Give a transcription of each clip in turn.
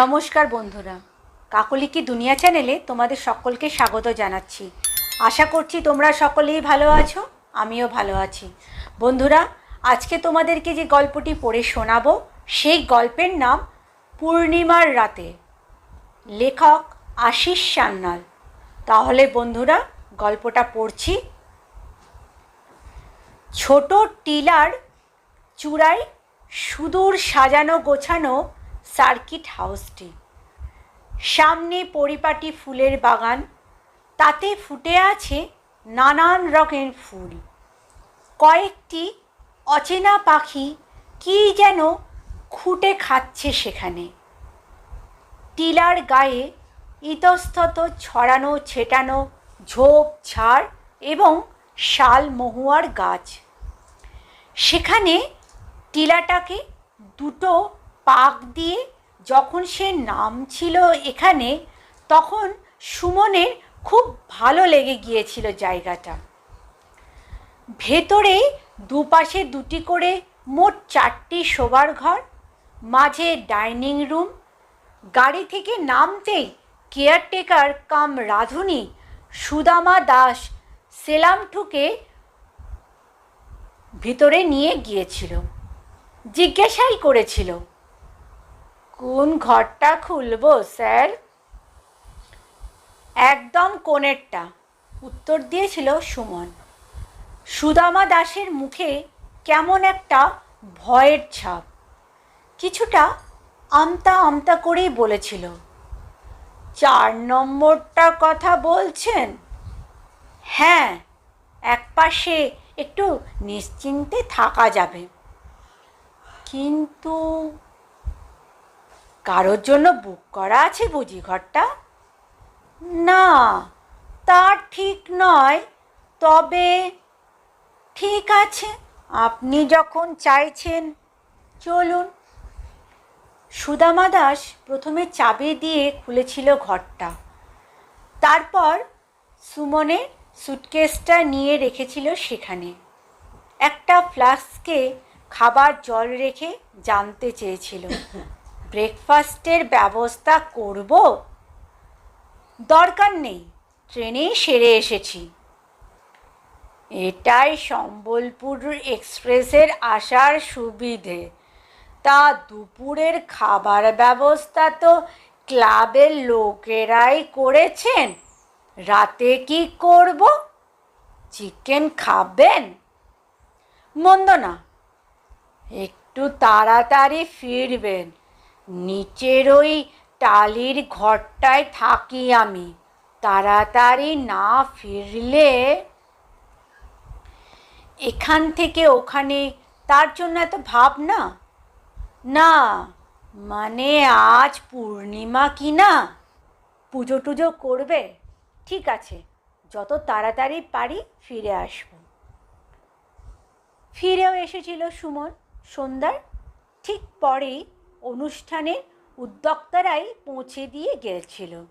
নমস্কার বন্ধুরা। কাকলিকি দুনিয়া চ্যানেলে তোমাদের সকলকে স্বাগত জানাচ্ছি। আশা করছি তোমরা সকলেই ভালো আছো, আমিও ভালো আছি। বন্ধুরা, আজকে তোমাদেরকে যে গল্পটি পড়ে শোনাবো, সেই গল্পের নাম পূর্ণিমার রাতে। লেখক আশিস সান্যাল। তাহলে বন্ধুরা, গল্পটা পড়ছি। ছোট টিলার চূড়ায় সুদূর সাজানো গোছানো সার্কিট হাউসটি। সামনে পরিপাটি ফুলের বাগান, তাতে ফুটে আছে নানান রকমের ফুল। কয়েকটি অচেনা পাখি কী যেন খুঁটে খাচ্ছে সেখানে। টিলার গায়ে ইতস্তত ছড়ানো ছেটানো ঝোপ, ঝাড় এবং শাল মহুয়ার গাছ। সেখানে টিলাটাকে দুটো পাক দিয়ে যখন সে নামছিল এখানে, তখন সুমনের খুব ভালো লেগে গিয়েছিল জায়গাটা। ভেতরে দুপাশে দুটি করে মোট চারটি শোবার ঘর, মাঝে ডাইনিং রুম, গাড়ি থেকে নামতেই কেয়ারটেকার কাম রাঁধুনি, সুদামা দাস, সেলাম ঠুকে ভিতরে নিয়ে গিয়েছিল। জিজ্ঞাসাই করেছিল কোন ঘরটা খুলবো, স্যার? একদম কোণেরটা। উত্তর দিয়েছিল সুমন। সুদামা দাসের মুখে কেমন একটা ভয়ের ছাপ। কিছুটা আমতা আমতা করেই বলেছিল, চার নম্বরটা কথা বলছেন? হ্যাঁ একপাশে একটু নিশ্চিন্তে থাকা যাবে। কিন্তু কারোর জন্য বুক করা আছে বুঝি ঘরটা না তা ঠিক নয়। তবে ঠিক আছে, আপনি যখন চাইছেন, চলুন। সুদামা দাস প্রথমে চাবি দিয়ে খুলেছিল ঘরটা। তারপর সুমনের সুটকেসটা নিয়ে রেখেছিল সেখানে। একটা ফ্লাস্কে খাবার জল রেখে জানতে চেয়েছিল। ব্রেকফাস্টের ব্যবস্থা করব? দরকার নেই ট্রেনেই সেরে এসেছি। এটাই সম্বলপুর এক্সপ্রেসের আসার সুবিধে। তা দুপুরের খাবার ব্যবস্থা তো ক্লাবের লোকেরাই করেছেন। রাতে কি করব? চিকেন খাবেন? মন্দ না একটু তাড়াতাড়ি ফিরবেন। নিচের ওই টালির ঘরটায় থাকি আমি। তাড়াতাড়ি না ফিরলে এখান থেকে ওখানে, তার জন্য এত ভাবনা না মানে আজ পূর্ণিমা কি না? পুজো টুজো করবে? ঠিক আছে, যত তাড়াতাড়ি পারি ফিরে আসব। ফিরেও এসেছিল সুমন, সন্ধ্যার, ঠিক পরেই অনুষ্ঠানের উদ্যোক্তারাই পৌঁছে দিয়ে গেছিল।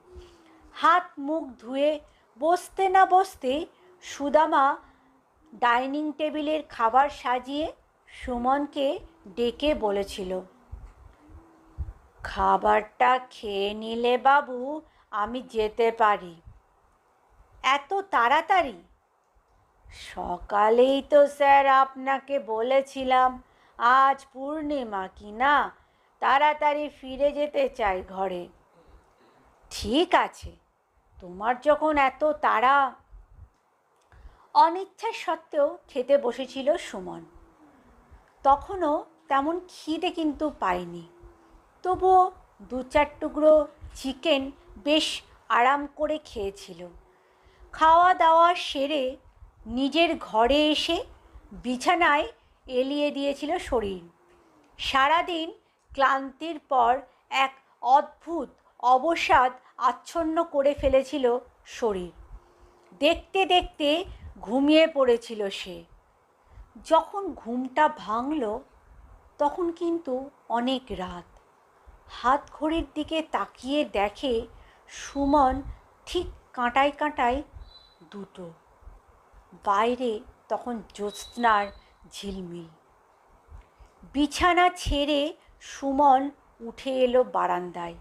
হাত মুখ ধুয়ে বসতে না বসতে সুদামা ডাইনিং টেবিলের খাবার সাজিয়ে সুমনকে ডেকে বলেছিল, খাবারটা খেয়ে নিলে বাবু, আমি যেতে পারি। এত তাড়াতাড়ি? সকালেই তো স্যার, আপনাকে বলেছিলাম, আজ পূর্ণিমা, কি না? তাড়াতাড়ি ফিরে যেতে চাই ঘরে। ঠিক আছে, তোমার যখন এত তাড়া। অনিচ্ছা সত্ত্বেও খেতে বসেছিল সুমন। তখনও তেমন খিদে কিন্তু পায়নি তবুও দু চার টুকরো চিকেন বেশ আরাম করে খেয়েছিল। খাওয়া দাওয়া সেরে নিজের ঘরে এসে বিছানায় এলিয়ে দিয়েছিল শরীর। সারাদিন ক্লান্তির পর এক অদ্ভুত অবসাদ আচ্ছন্ন করে ফেলেছিল শরীর। দেখতে দেখতে ঘুমিয়ে পড়েছিল সে। যখন ঘুমটা ভাঙল, তখন কিন্তু অনেক রাত। হাত ঘড়ির দিকে তাকিয়ে দেখে সুমন ঠিক কাঁটায় কাঁটায় দুটো। বাইরে তখন জ্যোৎস্নার ঝিলমিল। বিছানা ছেড়ে সুমন উঠে এলো বারান্দায়।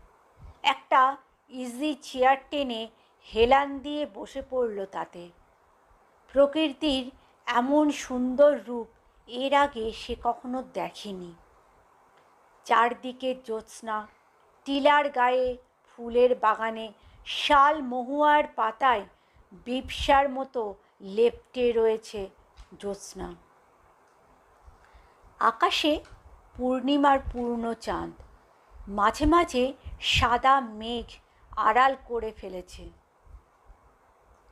একটা ইজি চেয়ার টেনে হেলান দিয়ে বসে পড়ল তাতে। প্রকৃতির এমন সুন্দর রূপ এর আগে সে কখনো দেখেনি। চারদিকে জ্যোৎস্না, টিলার গায়ে ফুলের বাগানে শাল মহুয়ার পাতায় বিপসার মতো লেপ্টে রয়েছে জ্যোৎস্না। আকাশে পূর্ণিমার পূর্ণ চাঁদ। মাঝে মাঝে সাদা মেঘ আড়াল করে ফেলেছে।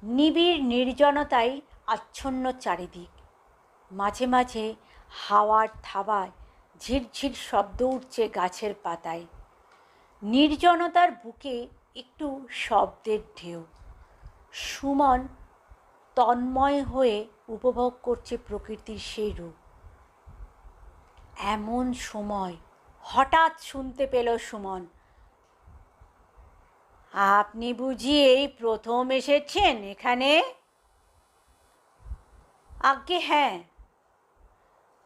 নিবিড় নির্জনতায় আচ্ছন্ন চারিদিক। মাঝে মাঝে হাওয়ার থাবায় ঝিরঝির শব্দ উঠছে গাছের পাতায়। নির্জনতার বুকে একটু শব্দের ঢেউ। সুমন তন্ময় হয়ে উপভোগ করছে প্রকৃতির সেই রূপ। এমন সময় হঠাৎ শুনতে পেল সুমন। আপনি বুঝি এই প্রথম এসেছেন এখানে? আজ্ঞে হ্যাঁ।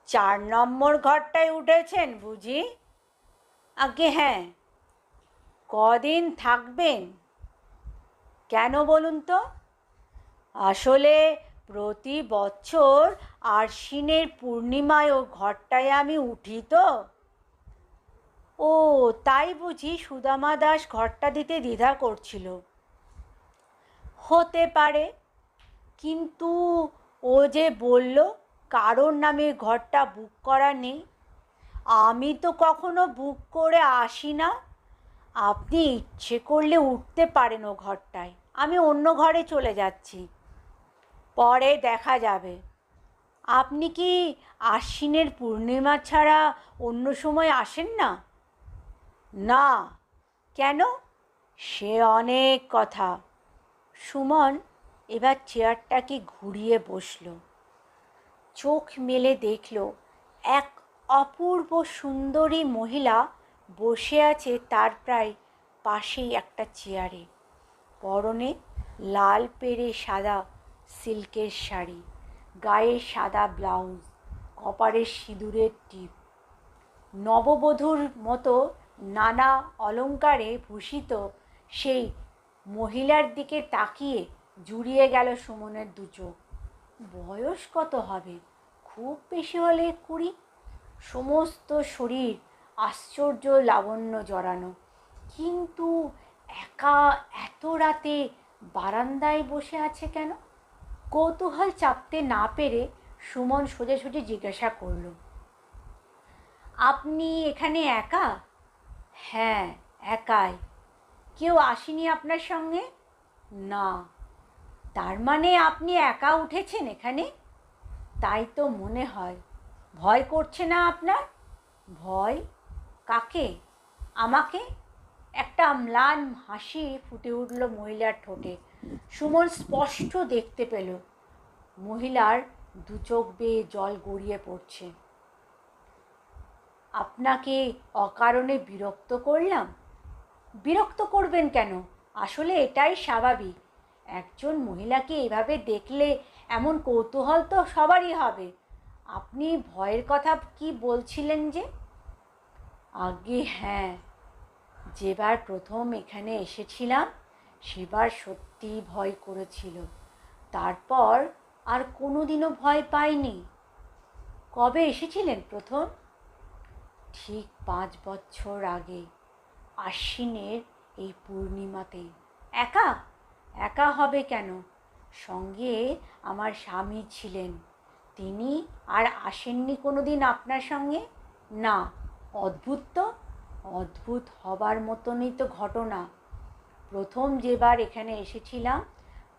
চার নম্বর ঘরটায় উঠেছেন বুঝি? আজ্ঞে হ্যাঁ। কদিন থাকবেন? কেন বলুন তো? আসলে প্রতি বছর আশ্বিনের পূর্ণিমায় ও ঘরটায় আমি উঠি তো। ও, তাই বুঝি সুদামা দাস ঘরটা দিতে দ্বিধা করছিল। হতে পারে, কিন্তু ও যে বলল, কারোর নামে ঘরটা বুক করা নেই। আমি তো কখনো বুক করে আসি না। আপনি ইচ্ছে করলে উঠতে পারেন ও ঘরটায়। আমি অন্য ঘরে চলে যাচ্ছি। পরে দেখা যাবে। আপনি কি আশ্বিনের পূর্ণিমা ছাড়া অন্য সময় আসেন না? না। কেন? সে অনেক কথা। সুমন এবার চেয়ারটাকে ঘুরিয়ে বসল। চোখ মেলে দেখল, এক অপূর্ব সুন্দরী মহিলা বসে আছে তার প্রায় পাশেই একটা চেয়ারে। পরনে লাল পেরে সাদা সিল্কের শাড়ি, গায়ে সাদা ব্লাউজ কপারে সিঁদুরের টিপ। নববধূর মতো নানা অলঙ্কারে ভূষিত সেই মহিলার দিকে তাকিয়ে জুড়িয়ে গেল সুমনের দু চোখ। বয়স কত হবে? খুব বেশি হলে কুড়ি? সমস্ত শরীর আশ্চর্য লাবণ্য জড়ানো। কিন্তু একা এত রাতে বারান্দায় বসে আছে কেন? কৌতূহল চাপতে না পেরে সুমন সোজাসুজি জিজ্ঞাসা করল, আপনি এখানে একা? হ্যাঁ একাই। কেউ আসেনি আপনার সঙ্গে? না। তার মানে আপনি একা উঠেছেন এখানে? তাই তো মনে হয়। ভয় করছে না আপনার? ভয়? কাকে? আমাকে? একটা ম্লান হাসি ফুটে উঠল মহিলার ঠোঁটে। সুমন স্পষ্ট দেখতে পেল। মহিলার দু চোখ বেয়ে জল গড়িয়ে পড়ছে। আপনাকে অকারণে বিরক্ত করলাম? বিরক্ত করবেন কেন? আসলে এটাই স্বাভাবিক। একজন মহিলাকে এভাবে দেখলে এমন কৌতূহল তো সবারই হবে। আপনি ভয়ের কথা কি বলছিলেন যে? আগে হ্যাঁ যেবার প্রথম এখানে এসেছিলাম সেবার সত্যি ভয় করেছিল। তারপর আর কোনোদিনও ভয় পাইনি কবে এসেছিলেন প্রথম? ঠিক পাঁচ বছর আগে, আশ্বিনের এই পূর্ণিমাতে। একা? একা হবে কেন? সঙ্গে আমার স্বামী ছিলেন। তিনি আর আসেননি কোনো দিন আপনার সঙ্গে? না, অদ্ভুত তো। অদ্ভুত হবার মতনই তো ঘটনা। প্রথম যেবার এখানে এসেছিলাম,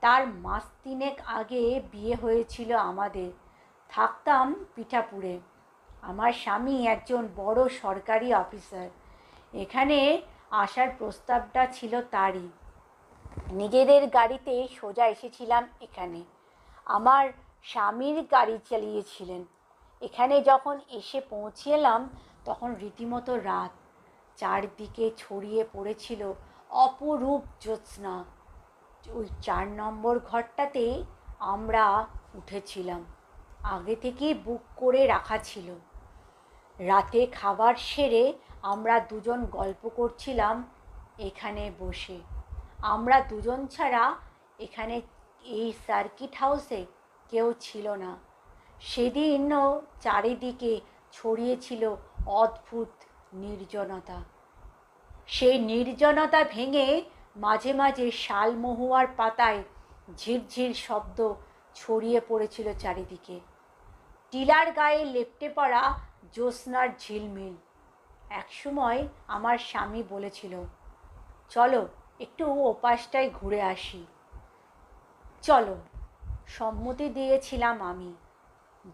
তার মাস তিনেক আগে বিয়ে হয়েছিল আমাদের। থাকতাম পিঠাপুরে। আমার স্বামী একজন বড় সরকারি অফিসার। এখানে আসার প্রস্তাবটা ছিল তারই। নিজেদের গাড়িতে সোজা এসেছিলাম এখানে। আমার স্বামীর গাড়ি চালিয়েছিলেন। এখানে যখন এসে পৌঁছেলাম, তখন রীতিমতো রাত। চারদিকে ছড়িয়ে পড়েছিল অপরূপ জ্যোৎস্না। ওই চার নম্বর ঘরটাতে আমরা উঠেছিলাম। আগে থেকেই বুক করে রাখা ছিল। রাতে খাবার সেরে আমরা দুজন গল্প করছিলাম এখানে বসে। আমরা দুজন ছাড়া এখানে এই সার্কিট হাউসে কেউ ছিল না। সেদিনও চারিদিকে ছড়িয়েছিল অদ্ভুত নির্জনতা। সেই নির্জনতা ভেঙে মাঝে মাঝে শালমহুয়ার পাতায় ঝিরঝির শব্দ ছড়িয়ে পড়েছিল চারিদিকে। টিলার গায়ে লেপ্টে পড়া জ্যোৎস্নার ঝিলমিল। একসময় আমার স্বামী বলেছিল, চলো, একটু ওপাশটায় ঘুরে আসি। চলো, সম্মতি দিয়েছিলাম আমি।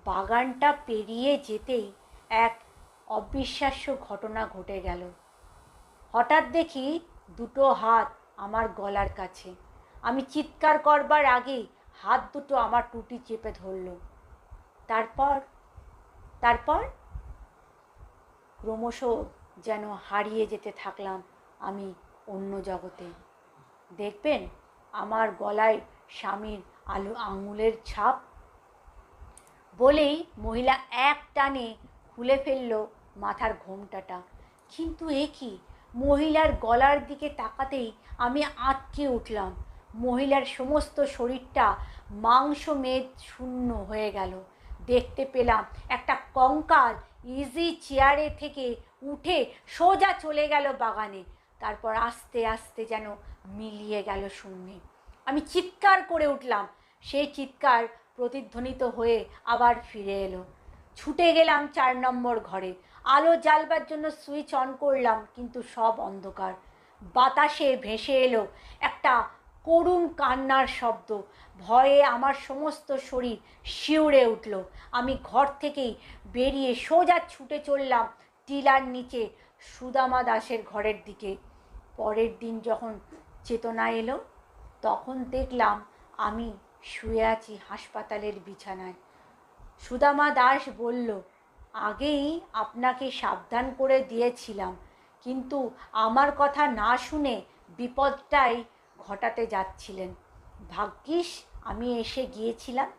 বাগানটা পেরিয়ে যেতেই এক অবিশ্বাস্য ঘটনা ঘটে গেল। হঠাৎ দেখি দুটো হাত আমার গলার কাছে। আমি চিৎকার করবার আগেই হাত দুটো আমার টুটি চেপে ধরল। তারপর তারপর? ক্রমশ যেন হারিয়ে যেতে থাকলাম আমি অন্য জগতে। দেখবেন আমার গলায় স্বামীর আলু আঙুলের ছাপ। বলেই মহিলা এক টানে খুলে ফেলল মাথার ঘোমটাটা। কিন্তু এ কি? মহিলার গলার দিকে তাকাতেই আমি আটকে উঠলাম। মহিলার সমস্ত শরীরটা মাংস মেদ শূন্য হয়ে গেল। দেখতে পেলাম একটা কঙ্কাল ইজি চেয়ারে থেকে উঠে সোজা চলে গেল বাগানে। তারপর আস্তে আস্তে যেন মিলিয়ে গেল শূন্যে। আমি চিৎকার করে উঠলাম। সেই চিৎকার প্রতিধ্বনিত হয়ে আবার ফিরে এলো। ছুটে গেলাম চার নম্বর ঘরে। আলো জ্বালবার জন্য সুইচ অন করলাম, কিন্তু সব অন্ধকার। বাতাসে ভেসে এলো একটা করুণ কান্নার শব্দ। ভয়ে আমার সমস্ত শরীর শিউরে উঠল। আমি ঘর থেকেই বেরিয়ে সোজা ছুটে চললাম টিলার নিচে সুদামা দাসের ঘরের দিকে। পরের দিন যখন চেতনা এলো, তখন দেখলাম আমি শুয়ে আছি হাসপাতালের বিছানায়। সুদামা দাস বলল আগেই আপনাকে সাবধান করে দিয়েছিলাম। কিন্তু আমার কথা না শুনে বিপদটাই ঘটাতে যাচ্ছিলেন। ভাগ্যিস আমি এসে গিয়েছিলাম।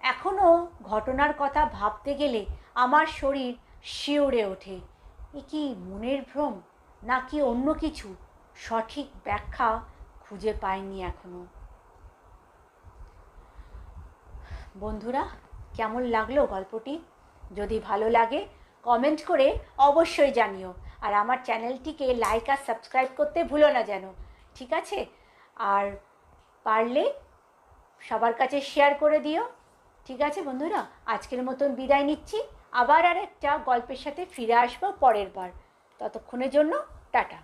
এখনও ঘটনার কথা ভাবতে গেলে আমার শরীর শিউরে ওঠে। এ কি মনের ভ্রম, নাকি অন্য কিছু? সঠিক ব্যাখ্যা খুঁজে পাইনি এখনও। বন্ধুরা, কেমন লাগল গল্পটি? যদি ভালো লাগে কমেন্ট করে অবশ্যই জানিও। আর আমার চ্যানেলটিকে লাইক আর সাবস্ক্রাইব করতে ভুলো না যেন, ঠিক আছে? আর পারলে সবার কাছে শেয়ার করে দিও, ঠিক আছে বন্ধুরা? আজকের মতন বিদায় নিচ্ছি। আবার আর একটা গল্পের সাথে ফিরে আসব পরের বার। ততক্ষণের জন্য টাটা।